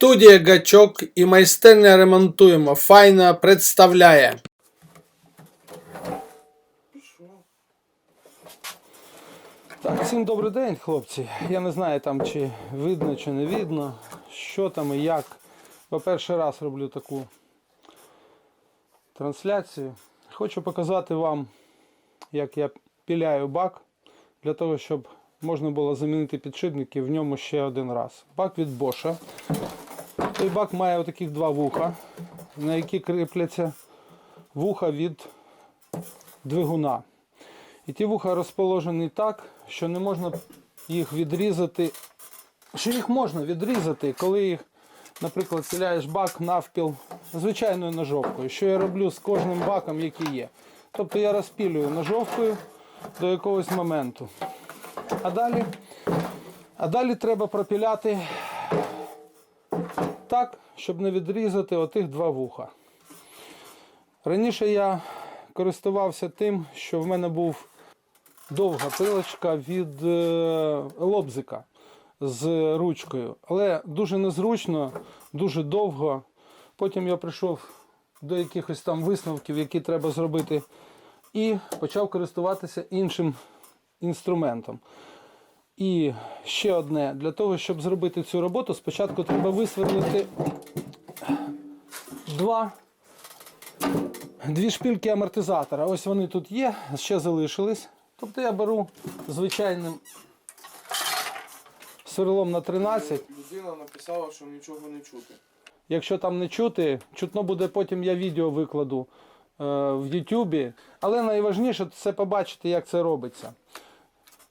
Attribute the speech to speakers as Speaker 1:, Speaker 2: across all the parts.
Speaker 1: Студія Гачок і майстерня ремонтуємо. Файна представляє.
Speaker 2: Так, всім добрий день, хлопці. Я не знаю там чи видно, чи не видно, що там і як. Бо перший раз роблю таку трансляцію. Хочу показати вам, як я піляю бак, для того, щоб можна було замінити підшипники в ньому ще один раз. Бак від Bosch. Той бак має отаких два вуха, на які кріпляться вуха від двигуна. І ті вуха розположені так, що не можна їх відрізати. Що їх можна відрізати, коли їх, наприклад, ціляєш бак навпіл звичайною ножовкою. Що я роблю з кожним баком, який є. Тобто я розпілюю ножовкою до якогось моменту. А далі, а далі треба пропіляти так, щоб не відрізати отих два вуха. Раніше я користувався тим, що в мене був довга пилочка від е, лобзика з ручкою. Але дуже незручно, дуже довго. Потім я прийшов до якихось там висновків, які треба зробити, і почав користуватися іншим інструментом. І ще одне, для того, щоб зробити цю роботу, спочатку треба висверлити два Дві шпильки амортизатора. Ось вони тут є, ще залишились. Тобто я беру звичайним сверлом на 13.
Speaker 3: Людина написала, що нічого не чути.
Speaker 2: Якщо там не чути, чутно буде потім я відео викладу е, в Ютубі. Але найважніше це побачити, як це робиться.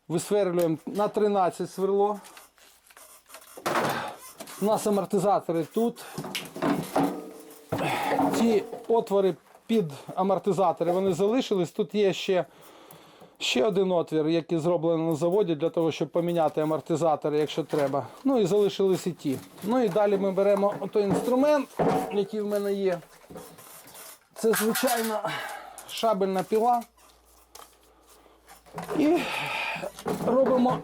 Speaker 2: Висверлюємо на 13 сверло. У нас амортизатори тут. Ті отвори під амортизатори вони залишились. Тут є ще, ще один отвір, який зроблений на заводі для того, щоб поміняти амортизатори, якщо треба. Ну і залишились і ті. Ну і далі ми беремо той інструмент, який в мене є. Це звичайна шабельна піла. І робимо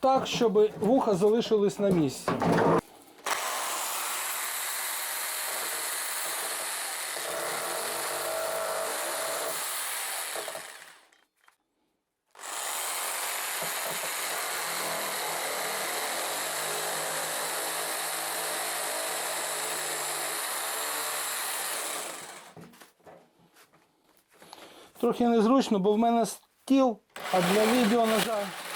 Speaker 2: так, щоб вуха залишились на місці. Трохи незручно, бо в мене стіл, а для відео, на жаль.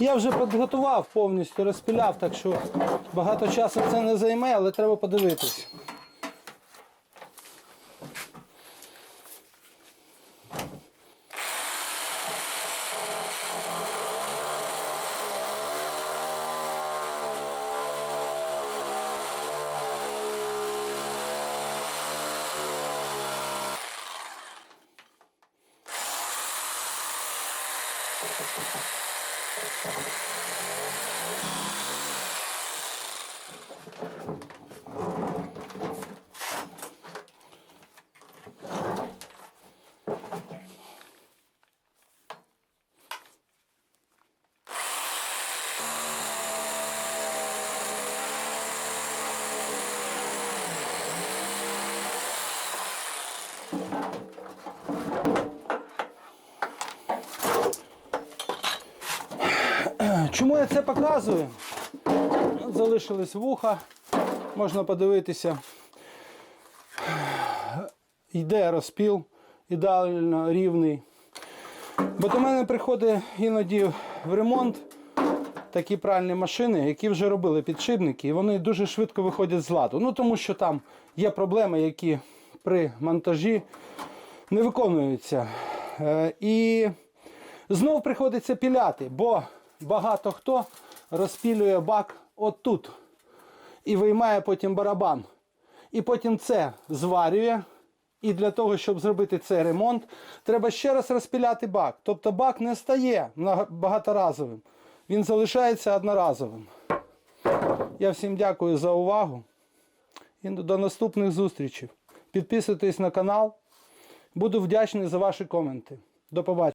Speaker 2: Я вже підготував повністю, розпіляв, так що багато часу це не займе, але треба подивитись. you Чому я це показую? Залишились вуха, можна подивитися. Йде розпіл, ідеально рівний. Бо до мене приходить іноді в ремонт такі пральні машини, які вже робили підшипники, і вони дуже швидко виходять з ладу. Ну тому що там є проблеми, які при монтажі не виконуються. Е, І знов приходиться піляти, бо багато хто розпілює бак отут і виймає потім барабан. І потім це зварює. І для того, щоб зробити цей ремонт, треба ще раз розпіляти бак. Тобто бак не стає багаторазовим, він залишається одноразовим. Я всім дякую за увагу і до наступних зустрічей. Підписуйтесь на канал. Буду вдячний за ваші коменти. До побачення.